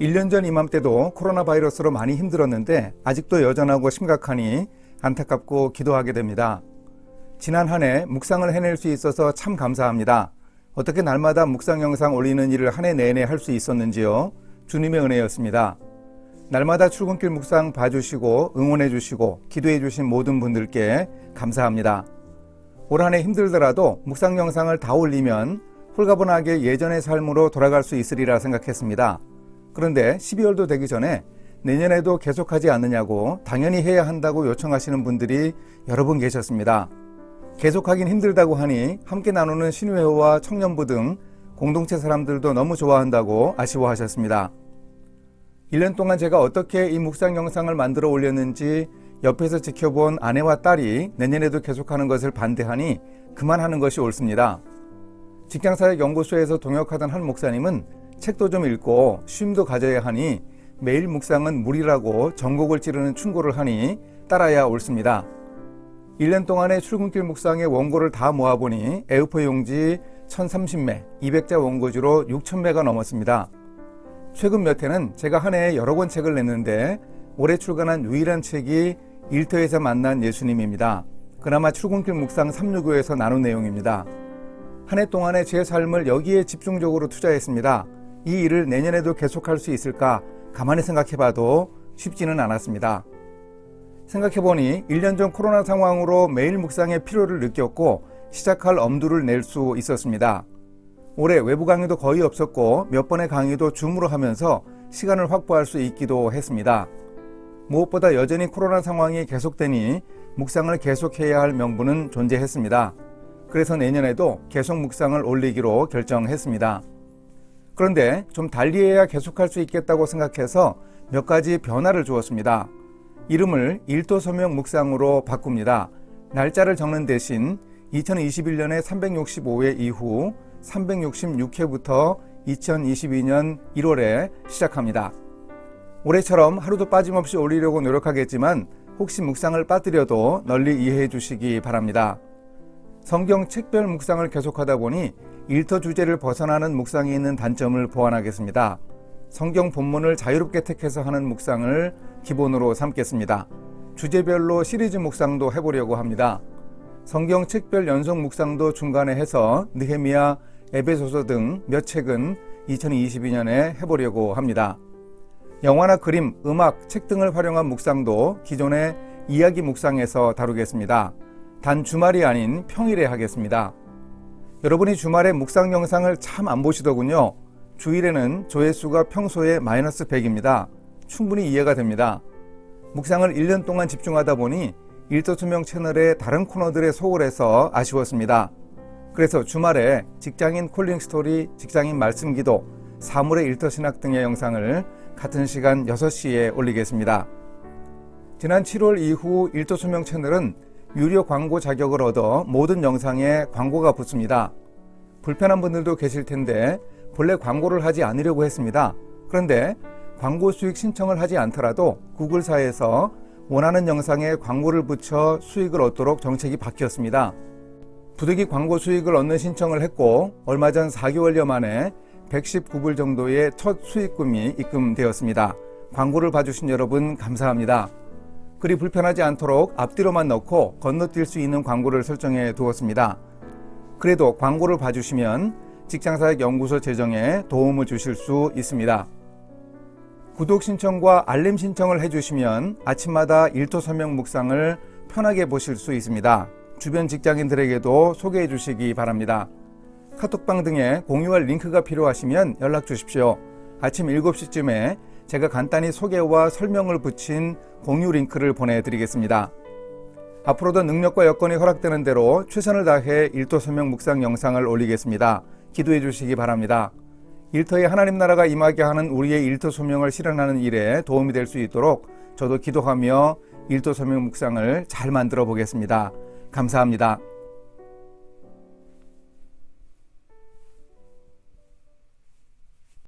1년 전 이맘때도 코로나 바이러스로 많이 힘들었는데 아직도 여전하고 심각하니 안타깝고 기도하게 됩니다. 지난 한 해 묵상을 해낼 수 있어서 참 감사합니다. 어떻게 날마다 묵상 영상 올리는 일을 한 해 내내 할 수 있었는지요? 주님의 은혜였습니다. 날마다 출근길 묵상 봐주시고 응원해주시고 기도해주신 모든 분들께 감사합니다. 올 한 해 힘들더라도 묵상 영상을 다 올리면 홀가분하게 예전의 삶으로 돌아갈 수 있으리라 생각했습니다. 그런데 12월도 되기 전에 내년에도 계속하지 않느냐고 당연히 해야 한다고 요청하시는 분들이 여러 분 계셨습니다. 계속하긴 힘들다고 하니 함께 나누는 신회호와 청년부 등 공동체 사람들도 너무 좋아한다고 아쉬워하셨습니다. 1년 동안 제가 어떻게 이 묵상 영상을 만들어 올렸는지 옆에서 지켜본 아내와 딸이 내년에도 계속하는 것을 반대하니 그만하는 것이 옳습니다. 직장사역연구소에서 동역하던 한 목사님은 책도 좀 읽고 쉼도 가져야 하니 매일 묵상은 무리라고 전곡을 찌르는 충고를 하니 따라야 옳습니다. 1년 동안의 출근길 묵상의 원고를 다 모아보니 에우포 용지 1030매, 200자 원고지로 6000매가 넘었습니다. 최근 몇 해는 제가 한 해에 여러 권 책을 냈는데 올해 출간한 유일한 책이 일터에서 만난 예수님입니다. 그나마 출근길 묵상 365에서 나눈 내용입니다. 한 해 동안의 제 삶을 여기에 집중적으로 투자했습니다. 이 일을 내년에도 계속할 수 있을까 가만히 생각해봐도 쉽지는 않았습니다. 생각해보니 1년 전 코로나 상황으로 매일 묵상의 필요를 느꼈고 시작할 엄두를 낼 수 있었습니다. 올해 외부 강의도 거의 없었고 몇 번의 강의도 줌으로 하면서 시간을 확보할 수 있기도 했습니다. 무엇보다 여전히 코로나 상황이 계속되니 묵상을 계속해야 할 명분은 존재했습니다. 그래서 내년에도 계속 묵상을 올리기로 결정했습니다. 그런데 좀 달리해야 계속할 수 있겠다고 생각해서 몇 가지 변화를 주었습니다. 이름을 일도 서명 묵상으로 바꿉니다. 날짜를 적는 대신 2021년의 365회 이후 366회부터 2022년 1월에 시작합니다. 올해처럼 하루도 빠짐없이 올리려고 노력하겠지만 혹시 묵상을 빠뜨려도 널리 이해해 주시기 바랍니다. 성경 책별 묵상을 계속하다 보니 일터 주제를 벗어나는 묵상이 있는 단점을 보완하겠습니다. 성경 본문을 자유롭게 택해서 하는 묵상을 기본으로 삼겠습니다. 주제별로 시리즈 묵상도 해보려고 합니다. 성경 책별 연속 묵상도 중간에 해서 느헤미야, 에베소서 등 몇 책은 2022년에 해보려고 합니다. 영화나 그림, 음악, 책 등을 활용한 묵상도 기존의 이야기 묵상에서 다루겠습니다. 단 주말이 아닌 평일에 하겠습니다. 여러분이 주말에 묵상 영상을 참 안 보시더군요. 주일에는 조회수가 평소에 마이너스 100입니다. 충분히 이해가 됩니다. 묵상을 1년 동안 집중하다 보니 일터투명 채널의 다른 코너들에 소홀해서 아쉬웠습니다. 그래서 주말에 직장인 콜링 스토리, 직장인 말씀 기도, 사물의 일터 신학 등의 영상을 같은 시간 6시에 올리겠습니다. 지난 7월 이후 일터 투명 채널은 유료 광고 자격을 얻어 모든 영상에 광고가 붙습니다. 불편한 분들도 계실 텐데 본래 광고를 하지 않으려고 했습니다. 그런데 광고 수익 신청을 하지 않더라도 구글사에서 원하는 영상에 광고를 붙여 수익을 얻도록 정책이 바뀌었습니다. 부득이 광고 수익을 얻는 신청을 했고 얼마 전 4개월여 만에 119불 정도의 첫 수익금이 입금되었습니다. 광고를 봐주신 여러분 감사합니다. 그리 불편하지 않도록 앞뒤로만 넣고 건너뛸 수 있는 광고를 설정해 두었습니다. 그래도 광고를 봐주시면 직장사역 연구소 제정에 도움을 주실 수 있습니다. 구독 신청과 알림 신청을 해주시면 아침마다 일토 서명 묵상을 편하게 보실 수 있습니다. 주변 직장인들에게도 소개해 주시기 바랍니다. 카톡방 등에 공유할 링크가 필요하시면 연락 주십시오. 아침 7시쯤에 제가 간단히 소개와 설명을 붙인 공유 링크를 보내드리겠습니다. 앞으로도 능력과 여건이 허락되는 대로 최선을 다해 일도 서명 묵상 영상을 올리겠습니다. 기도해 주시기 바랍니다. 일터에 하나님 나라가 임하게 하는 우리의 일터 소명을 실현하는 일에 도움이 될 수 있도록 저도 기도하며 일도 소명 묵상을 잘 만들어 보겠습니다. 감사합니다.